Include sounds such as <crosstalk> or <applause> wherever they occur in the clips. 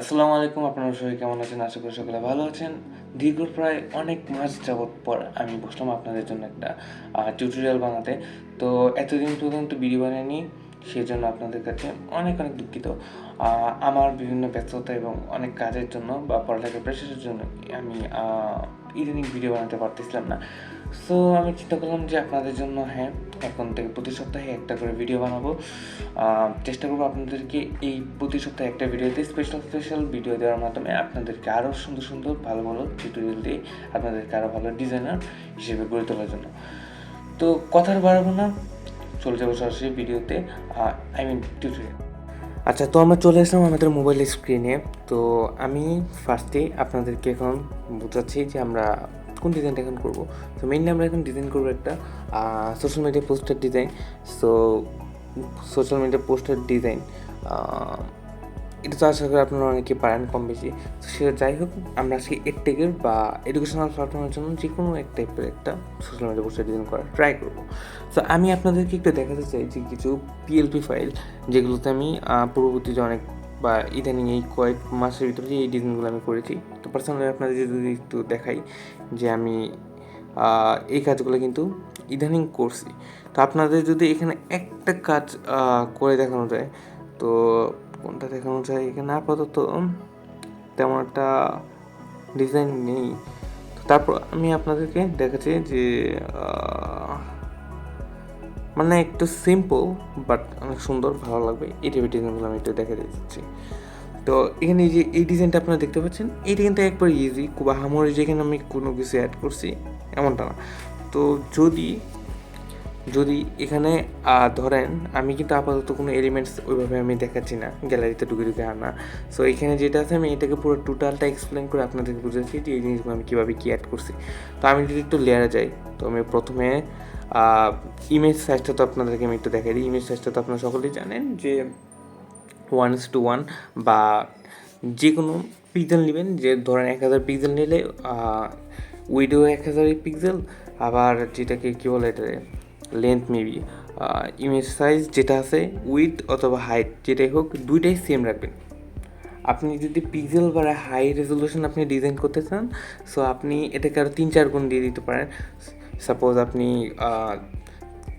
আসসালামু আলাইকুম, আপনারা সবাই কেমন আছেন? আশা করি সকলে ভালো আছেন। দীর্ঘ প্রায় অনেক মাস যাবত পর আমি বসলাম আপনাদের জন্য একটা টিউটোরিয়াল বানাতে। তো এতদিন পর্যন্ত ভিডিও বানাইনি সেই জন্য আপনাদের কাছে অনেক অনেক দুঃখিত। আমার বিভিন্ন ব্যস্ততা এবং অনেক কাজের জন্য বা পড়ালেখার প্রেশারের জন্য আমি ইদানিং ভিডিও বানাতে পারতেছিলাম না। সো আমি চিন্তা করলাম যে আপনাদের জন্য হ্যাঁ এখন থেকে প্রতি সপ্তাহে একটা করে ভিডিও বানাবো। চেষ্টা করব আপনাদেরকে এই প্রতি সপ্তাহে একটা ভিডিওতে স্পেশাল স্পেশাল ভিডিও দেওয়ার মাধ্যমে আপনাদেরকে আরও সুন্দর সুন্দর, ভালো ভালো টিউটোরিয়াল দিয়ে আপনাদেরকে আরও ভালো ডিজাইনার হিসেবে গড়ে তোলার জন্য। তো কথার বাড়াবো না, চলে যাব সরাসরি ভিডিওতে আই মিন টিউটোরিয়াল আচ্ছা তো আমরা চলে আসলাম আমাদের মোবাইল স্ক্রিনে তো আমি ফার্স্টে আপনাদেরকে এখন বোঝাচ্ছি যে আমরা কোন ডিজাইনটা এখন করব? তো মেইনলি আমরা এখন ডিজাইন করব একটা social media poster design so social media poster design এটা তো আশা করি আপনারা অনেকে পারেন কম বেশি তো সে যাই হোক আমরা আজকে এডটেকের বা এডুকেশনাল প্ল্যাটফর্মের জন্য যে কোনো এক টাইপের একটা সোশ্যাল মিডিয়া পোস্টার ডিজাইন করার ট্রাই করব। তো আমি আপনাদেরকে একটু দেখাতে চাই যে কিছু পিএলপি ফাইল যেগুলোতে আমি আহ, পূর্ববর্তীতে অনেক বা ইদানিং এই কয়েক মাসের ভিতরে যে এই ডিজাইনগুলো আমি করেছি, তো পার্সোনালি আপনাদের যদি একটু দেখাই যে আমি এই কাজগুলো কিন্তু ইদানিং করছি। তো আপনাদের যদি এখানে একটা কাজ করে দেখানো যায়, তো কোনটা দেখানো যায় এখানে? আপাতত তেমন একটা ডিজাইন নেই। তো তারপর আমি আপনাদেরকে দেখাচ্ছি যে মানে একটু সিম্পল বাট অনেক সুন্দর, ভালো লাগবে। এই ডিজাইনগুলো আমি একটু দেখে দিচ্ছি তো এখানে এই যে, এই ডিজাইনটা আপনারা দেখতে পাচ্ছেন এইটা কিন্তু একবার ইজি খুব আহামরি যেখানে আমি কোনো কিছু অ্যাড করছি, এমনটা না। তো যদি যদি এখানে ধরেন, আমি কিন্তু আপাতত কোনো এলিমেন্টস ওইভাবে আমি দেখাচ্ছি না গ্যালারিতে ঢুকে ঢুকে আনা সো এখানে যেটা আছে, আমি এটাকে পুরো টোটালটা এক্সপ্লেন করে আপনাদেরকে বুঝাচ্ছি যে এই জিনিসগুলো আমি কীভাবে কী অ্যাড করছি। তো আমি যদি একটু লেয়ারে যাই, তো আমি প্রথমে ইমেজ সাইজটা তো আপনাদেরকে আমি একটু দেখাই দিই। ইমেজ সাইজটা তো আপনারা সকলেই জানেন যে ওয়ান টু ওয়ান বা যে কোনো পিক্সেল নেবেন, যে ধরেন এক হাজার পিক্সেল নিলে উইডো এক হাজার পিক্সেল আবার যেটাকে কী বলে এটা লেন্থ মেবি ইমেজ সাইজ যেটা আছে উইথ অথবা হাইট যেটাই হোক, দুইটাই সেম রাখবেন। আপনি যদি পিক্সেল বা হাই রেজলিউশন আপনি ডিজাইন করতে চান সো আপনি এটাকে আরও তিন চার গুণ দিয়ে দিতে পারেন। সাপোজ আপনি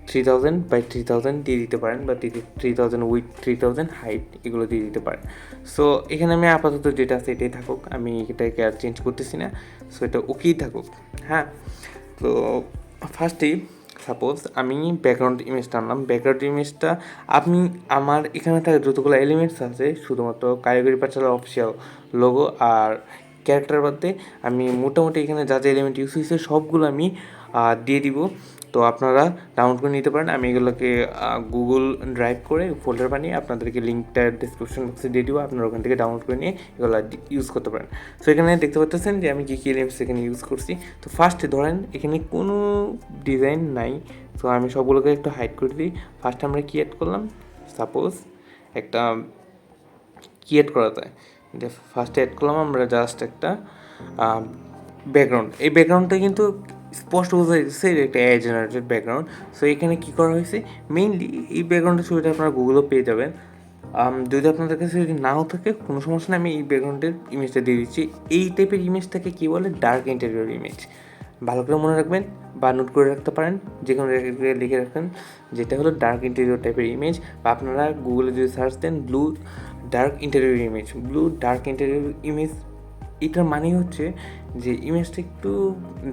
three thousand by three thousand দিয়ে দিতে পারেন বা three thousand width three thousand height এগুলো দিয়ে দিতে পারেন। সো এখানে আমি আপাতত যেটা আছে এটাই থাকুক। আমি এটাকে আর চেঞ্জ করতেছি না। সো এটা ওকেই থাকুক। হ্যাঁ? তো ফার্স্টেই সাপোজ আমি ব্যাকগ্রাউন্ড ইমেজটা আনলাম। ব্যাকগ্রাউন্ড ইমেজটা আপনি, আমার এখানে থাকা যতগুলো এলিমেন্টস আছে, শুধুমাত্র কারিগরি পাঠশালা অফিসিয়াল লোগো আর ক্যারেক্টার বাদে, আমি মোটামুটি এখানে যা যা এলিমেন্ট ইউজ হয়েছে, সবগুলো আমি দিয়ে দিব। তো আপনারা ডাউনলোড করে নিতে পারেন। আমি এগুলোকে গুগল ড্রাইভ করে ফোল্ডার বানিয়ে আপনাদেরকে লিঙ্কটা ডিসক্রিপশন বক্সে দিয়ে দিব। আপনারা ওখান থেকে ডাউনলোড করে নিয়ে এগুলো ইউজ করতে পারেন। তো এখানে দেখতে পাচ্ছেন যে আমি কী কী এলিমেন্টস এখানে ইউজ করছি। তো ফার্স্টে ধরেন, এখানে কোনো ডিজাইন নাই। তো আমি সবগুলোকে একটু হাইড করে দিই। ফার্স্টে আমরা কি অ্যাড করলাম? সাপোজ একটা কি অ্যাড করা যায়? ফার্স্টে অ্যাড করলাম, আমরা জাস্ট একটা ব্যাকগ্রাউন্ড এই ব্যাকগ্রাউন্ডটা কিন্তু স্পষ্ট বোঝা যাচ্ছে একটা এআই জেনারেটেড ব্যাকগ্রাউন্ড সো এখানে কী করা হয়েছে? মেইনলি এই ব্যাকগ্রাউন্ডের ছবিটা আপনারা গুগলও পেয়ে যাবেন। যদি আপনাদের কাছে যদি নাও থাকে, কোনো সমস্যা নেই, আমি এই ব্যাকগ্রাউন্ডের ইমেজটা দিয়ে দিচ্ছি। এই টাইপের ইমেজটাকে কী বলে? ডার্ক ইন্টেরিয়র ইমেজ ভালো করে মনে রাখবেন বা নোট করে রাখতে পারেন যে কোনো লিখে রাখেন, যেটা হলো ডার্ক ইন্টেরিয়র টাইপের ইমেজ বা আপনারা গুগলে যদি সার্চ দেন blue dark interior image blue dark interior image এটার মানে হচ্ছে যে ইমেজটা একটু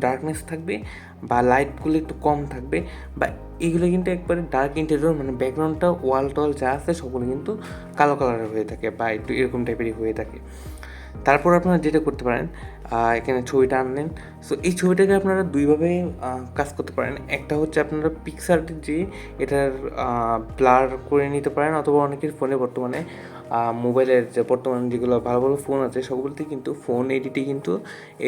ডার্কনেস থাকবে বা লাইটগুলো একটু কম থাকবে বা এগুলো কিন্তু একবারে ডার্ক ইন্টেরিয়র মানে ব্যাকগ্রাউন্ডটা ওয়াল টল যা আছে সবগুলো কিন্তু কালো কালারের হয়ে থাকে বা একটু এরকম টাইপেরই হয়ে থাকে। তারপর আপনারা যেটা করতে পারেন এখানে ছবিটা আনলেন। সো এই ছবিটাকে আপনারা দুইভাবে কাজ করতে পারেন। একটা হচ্ছে আপনারা পিকচার যে এটার ব্লার করে নিতে পারেন, অথবা অনেকের ফোনে বর্তমানে মোবাইলের যে বর্তমানে যেগুলো ভালো ভালো ফোন আছে সবগুলোতে কিন্তু ফোন এডিটে কিন্তু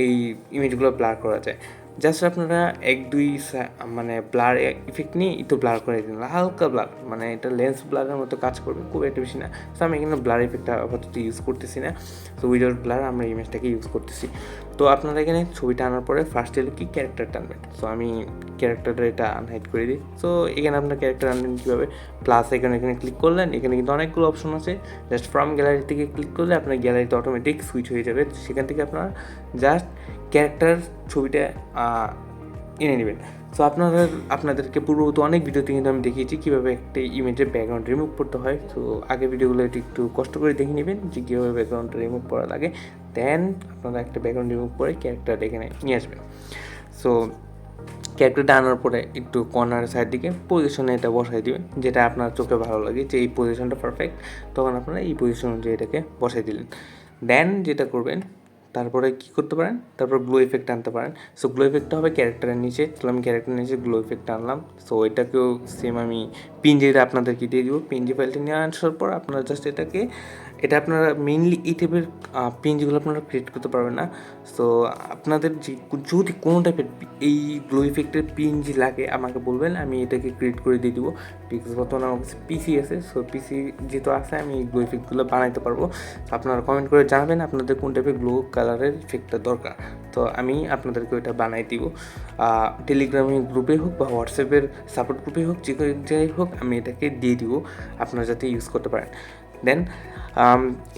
এই ইমেজগুলো ব্লার করা যায়। জাস্ট আপনারা এক, দুই সা- মানে ব্লার ইফেক্ট নিয়ে একটু ব্লার করে দিন। হালকা ব্লার মানে এটা লেন্স ব্লারের মতো কাজ করবে, খুব একটা বেশি না। তো আমি এখানে ব্লার ইফেক্টটা আপাতত ইউজ করতেছি না। সো উইদাউট ব্লার আমরা ইমেজটাকে ইউজ করতেছি। তো আপনারা এখানে ছবিটা আনার পরে ফার্স্ট হলো কি ক্যারেক্টার টানবেন? সো আমি ক্যারেক্টারটা এটা আনহাইড করে দিই। সো এখানে আপনার ক্যারেক্টার আনবেন কীভাবে? প্লাস এখানে এখানে ক্লিক করলেন, এখানে কিন্তু অনেকগুলো অপশন আছে। জাস্ট ফ্রম গ্যালারি থেকে ক্লিক করলে আপনার গ্যালারিতে অটোমেটিক সুইচ হয়ে যাবে। সেখান থেকে আপনারা জাস্ট ক্যারেক্টার ছবিটা এনে নেবেন। সো আপনাদের, আপনাদেরকে পূর্ববর্তী অনেক ভিডিওতে কিন্তু আমি দেখিয়েছি কীভাবে একটা ইমেজের ব্যাকগ্রাউন্ড রিমুভ করতে হয়। তো আগে ভিডিওগুলো একটু কষ্ট করে দেখে নেবেন যে কীভাবে ব্যাকগ্রাউন্ডটা রিমুভ করা লাগে। দেন আপনারা একটা ব্যাকগ্রাউন্ড রিমুভ করে ক্যারেক্টার এখানে নিয়ে আসবেন। সো ক্যারেক্টারটা আনার পরে একটু কর্নার সাইড দিকে পজিশনে এটা বসাই দিবেন, যেটা আপনার চোখে ভালো লাগে যে এই পজিশনটা পারফেক্ট তখন আপনারা এই পজিশন অনুযায়ী এটাকে বসাই দিলেন। দেন যেটা করবেন, তারপরে কি করতে পারেন? তারপর গ্লো ইফেক্ট আনতে পারেন। সো গ্লো ইফেক্টটা হবে ক্যারেক্টারের নিচে, তাহলে আমি ক্যারেক্টারের নিচে গ্লো ইফেক্ট আনলাম। সো এটাকেও সেম আমি পিনজিটা আপনাদেরকে দিয়ে দিব। পিনজি ফাইলটা নিয়ে আসার পর আপনারা জাস্ট এটাকে এটা আপনারা মেইনলি এই টাইপের পিনজিগুলো আপনারা ক্রিয়েট করতে পারবেন না। সো আপনাদের যে, যদি কোনো টাইপের এই গ্লো ইফেক্টের পিএনজি লাগে, আমাকে বলবেন, আমি এটাকে ক্রিয়েট করে দিয়ে দিব। বিকজ বর্তমানে আমার কাছে পিসি আছে সো পিসি যেহেতু আছে, আমি এই গ্লো ইফেক্টগুলো বানাইতে পারব। আপনারা কমেন্ট করে জানাবেন আপনাদের কোন টাইপের গ্লো কালারের ইফেক্টটা দরকার। তো আমি আপনাদেরকে ওইটা বানাই দিব। টেলিগ্রামে গ্রুপে হোক বা হোয়াটসঅ্যাপের সাপোর্ট গ্রুপে হোক, যে জায়গায় হোক, আমি এটাকে দিয়ে দিব। আপনারা যাতে ইউজ করতে পারেন। দেন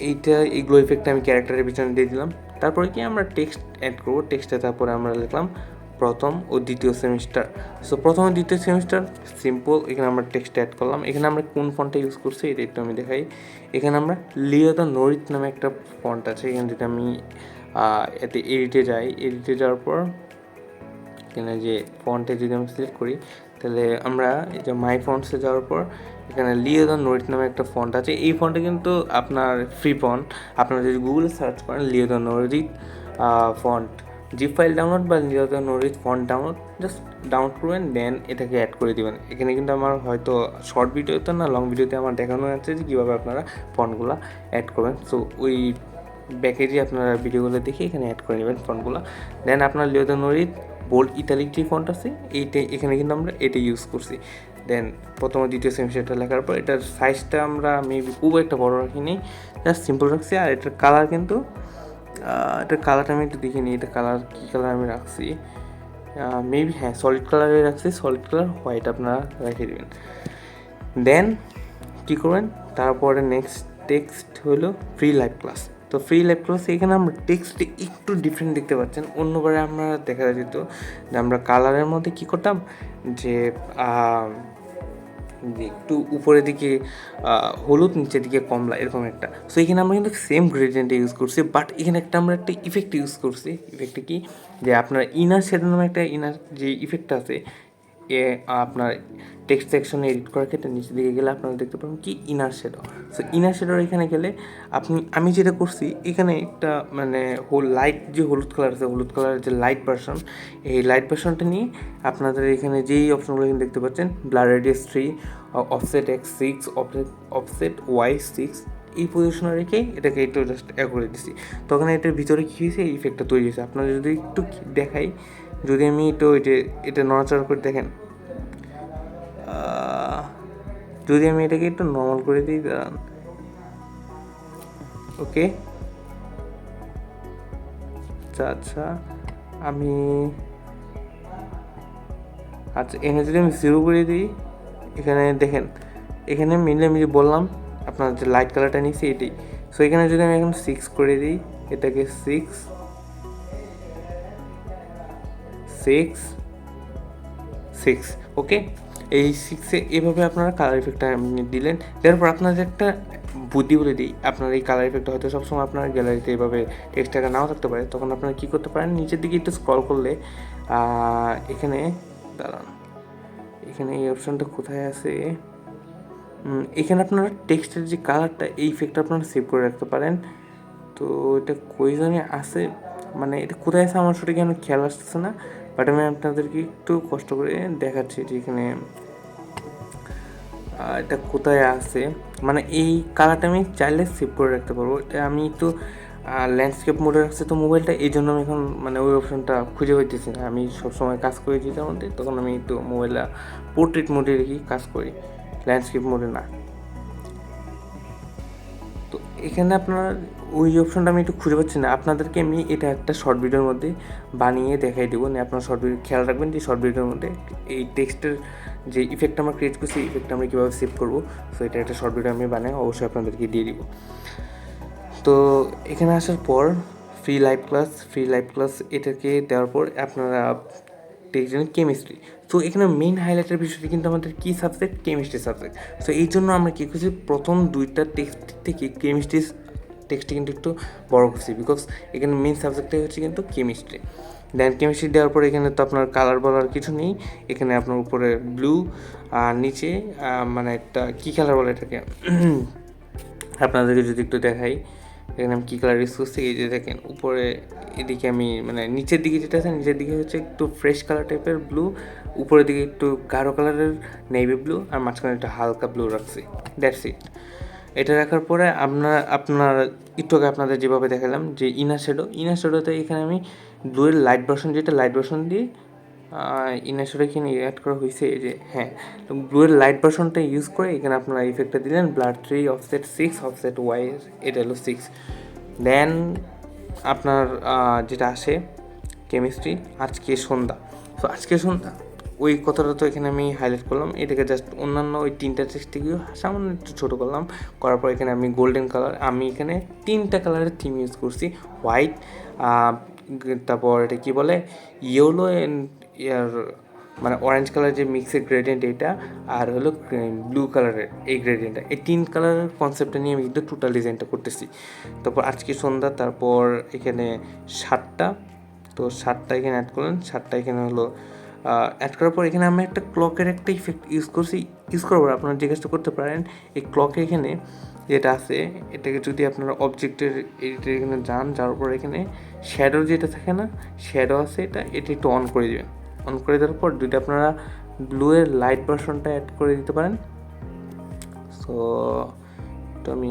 এইটা এই গ্লো ইফেক্টটা আমি ক্যারেক্টারের পিছনে দিয়ে দিলাম। তারপরে কি আমরা টেক্সট অ্যাড করব? টেক্সটে তারপরে আমরা লিখলাম, প্রথম ও দ্বিতীয় সেমিস্টার সো প্রথম ও দ্বিতীয় সেমিস্টার সিম্পল এখানে আমরা টেক্সট অ্যাড করলাম। এখানে আমরা কোন ফন্টটা ইউজ করছি? এটা একটু আমি দেখাই। এখানে আমরা লিও দ্য নরিত নামে একটা ফন্ট আছে। এখানে যদি আমি এতে এডিটে যাই। এডিটে যাওয়ার পর, এখানে যে ফন্টে যদি আমি সিলেক্ট করি, তাহলে আমরা এই যে মাই ফন্টসে যাওয়ার পর এখানে লিওদন নোরিট নামে একটা ফন্ট আছে। এই ফন্টে কিন্তু আপনার ফ্রি ফন্ট আপনারা যদি গুগলে সার্চ করেন Leo the Norit font zip file download বা Leo the Norit font download just download করবেন দেন এটাকে অ্যাড করে দিবেন। এখানে কিন্তু আমার হয়তো শর্ট ভিডিওতে না লং ভিডিওতে আমার দেখানো আছে যে কীভাবে আপনারা ফন্টগুলো অ্যাড করবেন। সো ওই ব্যাকেজে আপনারা ভিডিওগুলো দেখে এখানে অ্যাড করে নেবেন ফন্টগুলো দেন আপনার লিওদন নরিত বোল্ড ইতালিক যে ফন্ট আছে, এইটা এখানে কিন্তু আমরা এটা ইউজ করছি। দেন প্রথম দ্বিতীয় সেমিস্টারটা লেখার পর এটার সাইজটা আমরা মেবি খুব একটা বড় রাখিনি। জাস্ট সিম্পল রাখছি। আর এটার কালার কিন্তু এটার কালারটা আমি একটু দেখে নিই। এটা কালার কী কালার আমি রাখছি? মেবি হ্যাঁ সলিড কালারে রাখছি। সলিড কালার হোয়াইট আপনারা রেখে দেবেন। দেন কী করবেন? তারপরে নেক্সট টেক্সট হলো ফ্রি লাইভ ক্লাস তো ফ্রি লাইভ ক্লাস এখানে আমরা টেক্সটে একটু ডিফারেন্ট দেখতে পাচ্ছেন। অন্যবারে আমরা দেখা যেত যে আমরা কালারের মধ্যে কী করতাম? যে একটু উপরের দিকে হলুদ নিচের দিকে কমলা, এরকম একটা। সো এখানে আমরা কিন্তু সেম গ্রেডিয়েন্ট ইউজ করছি বাট এখানে একটা আমরা একটা ইফেক্ট ইউজ করছি। ইফেক্টটা কি? যে আপনার ইনার শেড নামে একটা ইনার যে ইফেক্টটা আছে এ, আপনার টেক্সট সেকশনে এডিট করার ক্ষেত্রে নিচের দিকে গেলে আপনারা দেখতে পাবেন কি ইনার শেডো সো ইনার শেডোর এখানে গেলে আপনি, আমি যেটা করছি, এখানে একটা মানে হোল লাইট যে হলুদ কালার আছে, হলুদ কালারের যে লাইট ভার্সন এই লাইট ভার্সনটা নিয়ে আপনাদের এখানে যেই অপশনগুলো এখানে দেখতে পাচ্ছেন blur radius three offset X six offset Y six এই পজিশনে রেখে এটাকে একটু জাস্ট এ করে দিছি তখন এটার ভিতরে কী হয়েছে? এই ইফেক্টটা তৈরি হয়েছে। আপনারা যদি একটু দেখাই যদি আমি একটু এটা এটা নড়াচড়া করে দেখেন যদি আমি এটাকে একটু নর্মাল করে দিই, দাঁড়ান ওকে আচ্ছা আচ্ছা আমি আচ্ছা এখানে যদি আমি জিরো করে দিই, এখানে দেখেন, এখানে মেনলি আমি যে বললাম, আপনার যে লাইট কালারটা নিয়েছি এটাই সো এখানে যদি আমি এখন সিক্স করে দিই, এটাকে সিক্স সিক্স সিক্স ওকে এই সিক্সে এভাবে আপনারা কালার ইফেক্টটা দিলেন। তারপর আপনাদের একটা বুদ্ধি বলে দিই, আপনার এই কালার ইফেক্টটা হয়তো সবসময় আপনার গ্যালারিতে এভাবে টেক্সটাকে নাও থাকতে পারে। তখন আপনারা কী করতে পারেন, নিচের দিকে একটু স্ক্রল করলে এখানে, দাঁড়ান, এখানে এই অপশানটা কোথায় আছে? এখানে আপনারা টেক্সটের যে কালারটা এই ইফেক্টটা আপনারা সেভ করে রাখতে পারেন। তো এটা কই জানি আছে মানে এটা কোথায় আছে আমার সঠিক আমার খেয়াল আসতেছে না। বাট আমি আপনাদেরকে একটু কষ্ট করে দেখাচ্ছি যে এখানে এটা কোথায় আছে। মানে এই কালারটা আমি চাইলে সেভ করে রাখতে পারব। এটা আমি একটু ল্যান্ডস্কেপ মোডে রাখছে তো মোবাইলটা এই জন্য আমি এখন মানে ওই অপশনটা খুঁজে পাইতেছি না। আমি সবসময় কাজ করি যেটার মধ্যে, তখন আমি একটু মোবাইলটা পোর্ট্রেট মোডে রেখে কাজ করি। ল্যান্ডস্কেপ মোডে না। তো এখানে আপনার ওই অপশনটা আমি একটু খুঁজে পাচ্ছি না। আপনাদেরকে আমি এটা একটা শর্ট ভিডিওর মধ্যে বানিয়ে দেখাই দেবো। না আপনার শর্ট ভিডিও খেয়াল রাখবেন যে শর্ট ভিডিওর মধ্যে এই টেক্সটের যে ইফেক্ট আমরা ক্রিয়েট করছি ইফেক্টটা আমরা কীভাবে সেভ করব? সো এটা একটা শর্ট ভিডিও আমি বানাই, অবশ্যই আপনাদেরকে দিয়ে দিব। তো, এখানে আসার পর free live class free live class এটাকে দেওয়ার পর আপনারা দেখছেন কেমিস্ট্রি তো, এখানে মেইন হাইলাইটের বিষয়টি কিন্তু আমাদের কী সাবজেক্ট কেমিস্ট্রি সাবজেক্ট সো এই জন্য আমরা কী করছি? প্রথম দুইটা টেক্সট থেকে কেমিস্ট্রি টেক্সটটি কিন্তু একটু বড় করছি বিকজ এখানে মেইন সাবজেক্টটাই হচ্ছে কিন্তু কেমিস্ট্রি দেন কেমিস্ট্রি দেওয়ার পর এখানে তো আপনার কালার বলার কিছু নেই। এখানে আপনার উপরে ব্লু আর নিচে মানে একটা কী কালার বলে এটাকে? <clears throat> আপনাদেরকে যদি একটু দেখাই, এখানে আমি কী কালার ইউজ করছি? এই যে দেখেন, উপরে এদিকে আমি মানে নিচের দিকে যেটা আছে, নিচের দিকে হচ্ছে একটু ফ্রেশ কালার টাইপের ব্লু উপরের দিকে একটু গাঢ় কালারের নেভি ব্লু আর মাঝখানে একটা হালকা ব্লু রাখছি। দ্যাটস ইট এটা রাখার পরে আপনার আপনার একটু আগে আপনাদের যেভাবে দেখালাম, যে ইনার শ্যাডো ইনার শ্যাডোতে এখানে আমি ব্লুয়ের লাইট ভার্সন যেটা লাইট ভার্সন দিয়ে ইনার শ্যাডো এখানে অ্যাড করা হয়েছে, এই যে হ্যাঁ। তো ব্লুয়ের লাইট ভার্সনটা ইউজ করে এখানে আপনারা ইফেক্টটা দিলেন blur three offset six offset Y এটা হলো সিক্স দেন আপনার যেটা আসে কেমিস্ট্রি আজকে সন্ধ্যা। তো আজকে সন্ধ্যা ওই কথাটা তো এখানে আমি হাইলাইট করলাম। এটাকে জাস্ট অন্যান্য ওই তিনটা টেক্সটিকেও সামান্য একটু ছোটো করলাম। করার পর এখানে আমি গোল্ডেন কালার আমি এখানে তিনটা কালারের থিম ইউজ করছি। হোয়াইট তারপর এটা কী বলে? ইয়েলো অ্যান্ড ইয়ার মানে অরেঞ্জ কালার যে মিক্সের গ্রেডিয়েন্ট এটা, আর হলো ব্লু কালারের এই গ্রেডিয়েন্টটা এই তিন কালারের কনসেপ্টটা নিয়ে আমি কিন্তু টোটাল ডিজাইনটা করতেছি। তারপর আজকে সন্ধ্যা, তারপর এখানে সাতটা। তো সাতটা এখানে অ্যাড করলেন, সাতটা এখানে হলো অ্যাড করার পর এখানে আমি একটা ক্লকের একটা ইফেক্ট ইউজ করছি ইউজ পর আপনারা জিজ্ঞাসা করতে পারেন, এই ক্লকে এখানে যেটা আছে, এটাকে যদি আপনারা অবজেক্টের এডিটের এখানে যান, যাওয়ার পর এখানে শ্যাডো যেটা থাকে না শ্যাডো আছে এটা এটা একটু অন করে দেবেন। অন করে দেওয়ার পর যদি আপনারা ব্লুয়ের লাইট ভার্সনটা অ্যাড করে দিতে পারেন সো তো আমি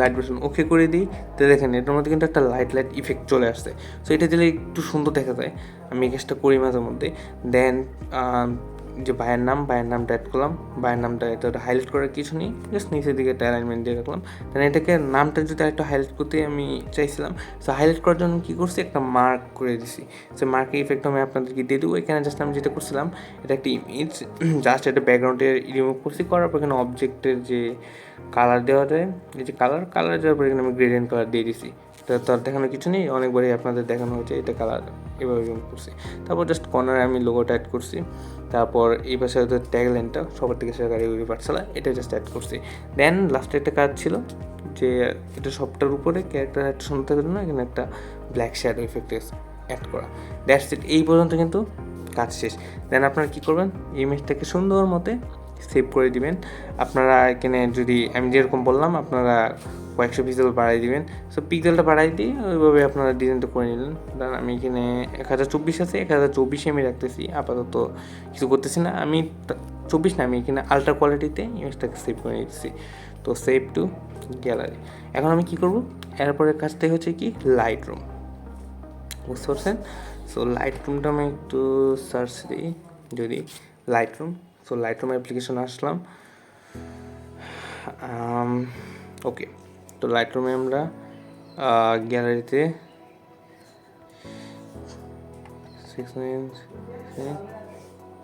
লাইট ভার্সন ওকে করে দিই। তো দেখেন, এটার মধ্যে কিন্তু একটা লাইট লাইট ইফেক্ট চলে আসছে। সো এটা দিলে একটু সুন্দর দেখা যায়। আমি এই কাজটা করি মাঝে মধ্যে। দেন যে ভাইয়ের নাম, ভাইয়ের নামটা অ্যাড করলাম, ভাইয়ের নামটা এটা হাইলাইট করার কিছু নেই জাস্ট নিচের দিকে একটা অ্যালাইনমেন্ট দিয়ে রাখলাম। দেন এটাকে নামটা যদি একটা হাইলাইট করতে আমি চাইছিলাম সো হাইলাইট করার জন্য কী করছি, একটা মার্ক করে দিছি। সে মার্কের ইফেক্ট আমি আপনাদেরকে দিয়ে দেবো, এখানে জাস্ট আমি যেটা করছিলাম, এটা একটা ইমেজ জাস্ট এটা ব্যাকগ্রাউন্ডে রিমুভ করছি, করার পর এখানে অবজেক্টের যে কালার দেওয়া যায়, এই যে কালার কালার দেওয়ার পর এখানে আমি গ্রেডিয়েন্ট কালার দিয়ে দিছি। তো তার দেখানোর কিছু নেই, অনেকবারই আপনাদের দেখানো হয়েছে, এটা কালার এভাবে করছি। তারপর জাস্ট কর্নারে আমি লোগোটা অ্যাড করছি। তারপর এই পাশে হয়তো ট্যাগলাইনটা সবার থেকে সরকারি ওই পাঠশালা এটা জাস্ট অ্যাড করছি। দেন লাস্টে একটা কাজ ছিল যে এটা সবটার উপরে ক্যারেক্টার সুন্দর থাকার জন্য এখানে একটা ব্ল্যাক শ্যাডো ইফেক্ট অ্যাড করা। দ্যাটস ইট এই পর্যন্ত কিন্তু কাজ শেষ। দেন আপনারা কী করবেন? ইমেজটাকে সুন্দর মতে সেভ করে দিবেন। আপনারা এখানে যদি, আমি যেরকম বললাম, আপনারা কয়েকশো পিক্সেল বাড়াই দিবেন। সো পিক্সেলটা বাড়াই দিয়ে ওইভাবে আপনারা ডিজাইনটা করে নিলেন। দেন আমি এখানে এক হাজার চব্বিশ আছে, এক হাজার চব্বিশে আমি রাখতেছি। আপাতত কিছু করতেছি না। আমি চব্বিশ না, আমি এখানে আলট্রা কোয়ালিটিতে ইমেজটাকে সেভ করে নিতেছি। তো সেভ টু গ্যালারি এখন আমি কি করব? এরপরের কাজটাই হচ্ছে কি? লাইট রুম বুঝতে পারছেন? সো লাইট রুমটা আমি একটু সার্চ দিই, যদি Lightroom so Lightroom application আসলাম ওকে তো লাইট রুমে আমরা গ্যালারিতে সিক্স নাইন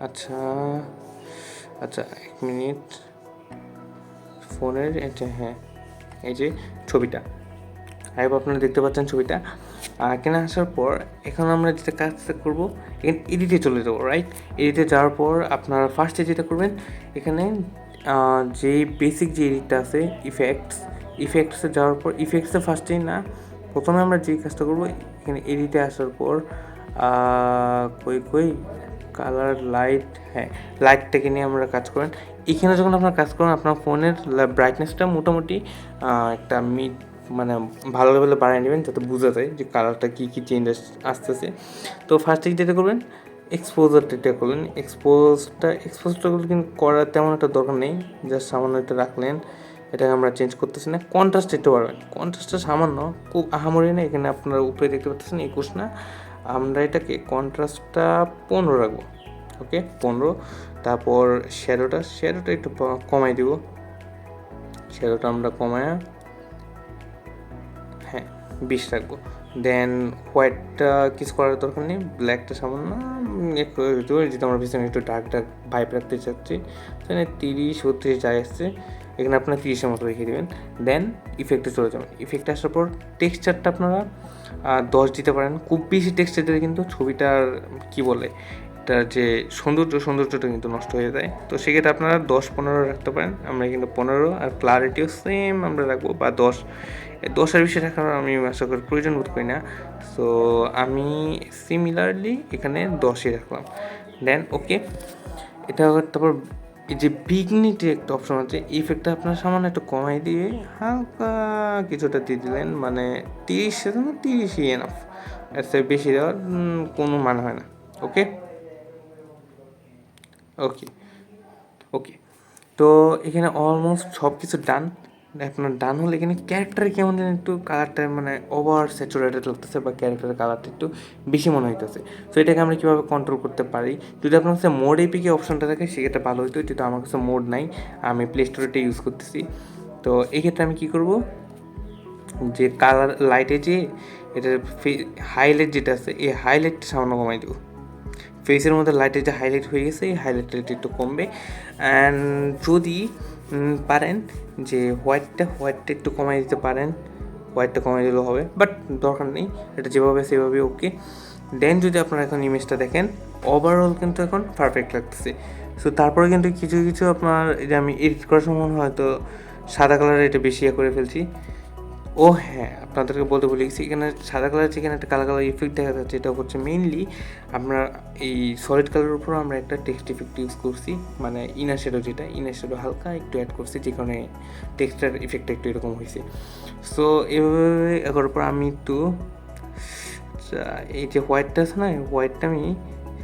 আচ্ছা আচ্ছা এক মিনিট। ফোনের এটা হ্যাঁ এই যে ছবিটা। আই আপনারা দেখতে পাচ্ছেন ছবিটা। এখানে আসার পর এখন আমরা যেটা কাজটা করব, এখানে, এডিটে চলে যাব রাইট এডিটে যাওয়ার পর আপনারা ফার্স্টে যেটা করবেন, এখানে যে বেসিক যে এডিটটা আছে ইফেক্টস ইফেক্টসে যাওয়ার পর ইফেক্টসে ফার্স্টেই না, প্রথমে আমরা যে কাজটা করব, এখানে এডিটে আসার পর কই কই কালার লাইট হ্যাঁ লাইটটাকে নিয়ে আমরা কাজ করেন। এখানে যখন আপনার কাজ করেন, আপনার ফোনের ব্রাইটনেসটা মোটামুটি একটা মিড মানে ভালো লেভেলে বাড়িয়ে নেবেন, যাতে বোঝা যায় যে কালারটা কী কী চেঞ্জ আসতেছে। তো ফার্স্টে যেটা করবেন এক্সপোজারটা এটা করলেন। এক্সপোজটা এক্সপোজটা কিন্তু করার তেমন একটা দরকার নেই জাস্ট সামান্য একটা রাখলেন। এটাকে আমরা চেঞ্জ করতেছি না। কন্ট্রাস্ট একটু বাড়বেন কন্ট্রাস্টটা সামান্য, খুব আহামরি না, এখানে আপনারা উপরে দেখতে পাচ্ছেন, একুশ না। আমরা এটাকে কন্ট্রাস্টটা পনেরো রাখব ওকে পনেরো, তারপর শ্যাডোটা শ্যাডোটা একটু কমাই দিব। শ্যাডোটা আমরা কমায় হ্যাঁ বিশ রাখব। দেন হোয়াইটটা কিছু করার দরকার নেই ব্ল্যাকটা সামান্য একটু যেহেতু আমরা পিছনে একটু ডার্ক ডার্ক ভাইব রাখতে চাচ্ছি সেখানে তিরিশ, বত্রিশ যাই আসছে। এখানে আপনার তিরিশের মতো রেখে দেবেন। দেন ইফেক্টে চলে যাবেন। ইফেক্টে আসার পর টেক্সচারটা আপনারা দশ দিতে পারেন। খুব বেশি টেক্সচার দিলে কিন্তু ছবিটার, কি বলে, এটার যে সৌন্দর্য, সৌন্দর্যটা কিন্তু নষ্ট হয়ে যায়। তো সেক্ষেত্রে আপনারা দশ পনেরো রাখতে পারেন। আমরা কিন্তু পনেরো আর ক্লারিটিও সেম আমরা রাখব বা দশ। এই দশের বেশি রাখার আমি আশা করি প্রয়োজন বোধ করি না। সো আমি সিমিলারলি এখানে দশই রাখলাম। দেন ওকে এটা তারপর এই যে বিগনিটি একটা অপশন আছে ইফেক্টটা আপনার সামান্য একটু কমাই দিয়ে হালকা কিছুটা দিয়ে দিলেন মানে তিরিশ সেজন্য তিরিশই এনাফ এর চেয়ে বেশি দেওয়ার কোনো মানে হয় না। ওকে ওকে ওকে তো এখানে অলমোস্ট সব কিছু ডান আপনার ডান হলে এখানে ক্যারেক্টারে কেমন যেন একটু কালারটা মানে ওভার স্যাচুরেটেড লাগতেছে বা ক্যারেক্টারের কালারটা একটু বেশি মনে হইতেছে। সো এটাকে আমরা কীভাবে কন্ট্রোল করতে পারি? যদি আপনার কাছে মোড এপিকে অপশনটা থাকে, সেক্ষেত্রে ভালো হতো যেহেতু আমার কাছে মোড নাই, আমি প্লে স্টোরেটা ইউজ করতেছি। তো, এক্ষেত্রে আমি কী করব? যে কালার লাইটে যে, এটার হাইলাইট যেটা আছে, এই হাইলাইটটা সামান্য কমাই দেবো। ফেসের মধ্যে লাইটের যে হাইলাইট হয়ে গেছে, এই হাইলাইটটা একটু কমবে। অ্যান্ড যদি পারেন যে হোয়াইটটা হোয়াইটটা একটু কমাই দিতে পারেন হোয়াইটটা কমাই দিলেও হবে বাট দরকার নেই, এটা যেভাবে সেভাবে ওকে দেন যদি আপনারা এখন ইমেজটা দেখেন ওভারঅল কিন্তু এখন পারফেক্ট লাগতেছে। সো তারপরে কিন্তু কিছু কিছু আপনার যে আমি এডিট করার সময় হয়তো সাদা কালার এটা বেশি ইয়ে করে ফেলছি। ও হ্যাঁ আপনাদেরকে বলতে গেছি। এখানে সাদা কালার যেখানে একটা কালো কালার ইফেক্ট দেখা যাচ্ছে এটা হচ্ছে মেইনলি আমরা এই সলিড কালারের উপর আমরা একটা টেক্সট ইফেক্ট ইউজ করছি। মানে ইনার শেডো যেটা ইনার শেডো হালকা একটু অ্যাড করছি যে কারণে টেক্সটার ইফেক্টটা একটু এরকম হয়েছে। সো এভাবে করার পর আমি একটু আচ্ছা, এই যে হোয়াইটটা আছে না হোয়াইটটা আমি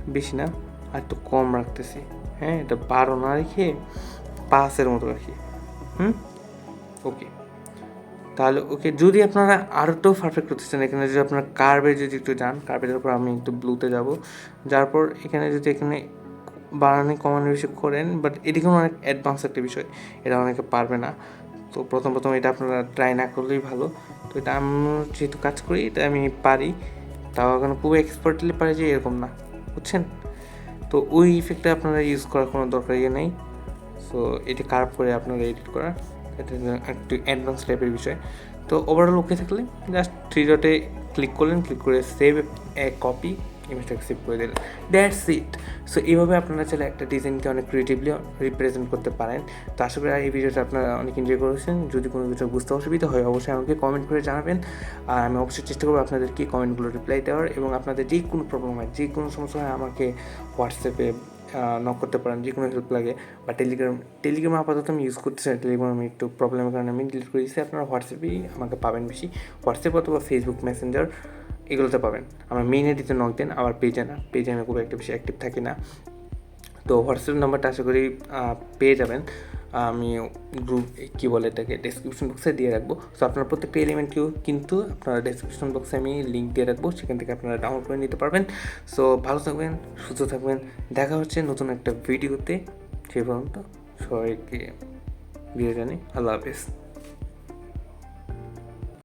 বেশি না আর একটু কম রাখতেছি। হ্যাঁ এটা বারো না রেখে পাঁচের মতো রাখি। হুম? ওকে তাহলে ওকে যদি আপনারা আরও একটু পারফেক্ট করতে চান এখানে, যদি আপনার কার্ভে যদি একটু যান কার্ভের উপর আমি একটু ব্লুতে যাব। যার পর এখানে যদি এখানে বাড়ানো কমানো বেশি করেন বাট এটি কোনো অনেক অ্যাডভান্স একটা বিষয়, এটা অনেকে পারবে না। তো প্রথম প্রথম এটা আপনারা ট্রাই না করলেই ভালো। তো এটা আমি যেহেতু কাজ করি, এটা আমি পারি। তাও এখন খুব এক্সপার্টলি পারি যে এরকম না, বুঝছেন? তো ওই ইফেক্টটা আপনারা ইউজ করার কোনো দরকার ইয়ে নেই। সো এটি কার্ভ করে আপনারা এডিট করা। একটু অ্যাডভান্স টাইপের বিষয়। তো ওভারঅল ওকে থাকলে জাস্ট থ্রি ডটে ক্লিক করলেন ক্লিক করে সেভ এ কপি ইমেজটাকে সেভ করে দিলেন। দ্যাটস ইট সো এইভাবে আপনারা চাইলে একটা ডিজাইনকে অনেক ক্রিয়েটিভলি রিপ্রেজেন্ট করতে পারেন। তো আশা করি এই ভিডিওটা আপনারা অনেক এনজয় করেছেন। যদি কোনো কিছু বুঝতে অসুবিধা হয়, অবশ্যই আমাকে কমেন্ট করে জানাবেন। আর আমি অবশ্যই চেষ্টা করব আপনাদেরকে কমেন্টগুলো রিপ্লাই দেওয়ার এবং আপনাদের যে কোনো প্রবলেম হয় যে কোনো সমস্যা হয় আমাকে হোয়াটসঅ্যাপে নক করতে পারেন যে কোনো হেল্প লাগে। বা টেলিগ্রাম টেলিগ্রাম আপাতত আমি ইউজ করতেছি না। টেলিগ্রাম আমি একটু প্রবলেমের কারণে আমি ডিলিট করে দিচ্ছি আপনারা হোয়াটসঅ্যাপেই আমাকে পাবেন বেশি। হোয়াটসঅ্যাপ অথবা ফেসবুক মেসেঞ্জার এগুলোতে পাবেন। আমার মেইন এডিতে নক দেন, আবার পেজে না। পেজে আমি খুব একটা বেশি অ্যাক্টিভ থাকি না। তো হোয়াটসঅ্যাপ নাম্বারটা আশা করি পেয়ে যাবেন। আমি গ্রুপ কী বলে এটাকে ডেসক্রিপশন বক্সে দিয়ে রাখব। সো আপনার প্রত্যেকটা এলিমেন্টকেও কিন্তু আপনারা ডেসক্রিপশন বক্সে আমি লিঙ্ক দিয়ে রাখব, সেখান থেকে আপনারা ডাউনলোড করে নিতে পারবেন। সো ভালো থাকবেন, সুস্থ থাকবেন, দেখা হচ্ছে নতুন একটা ভিডিওতে সে পর্যন্ত সবাইকে বিয়ে জানি আল্লাহ হাফেজ।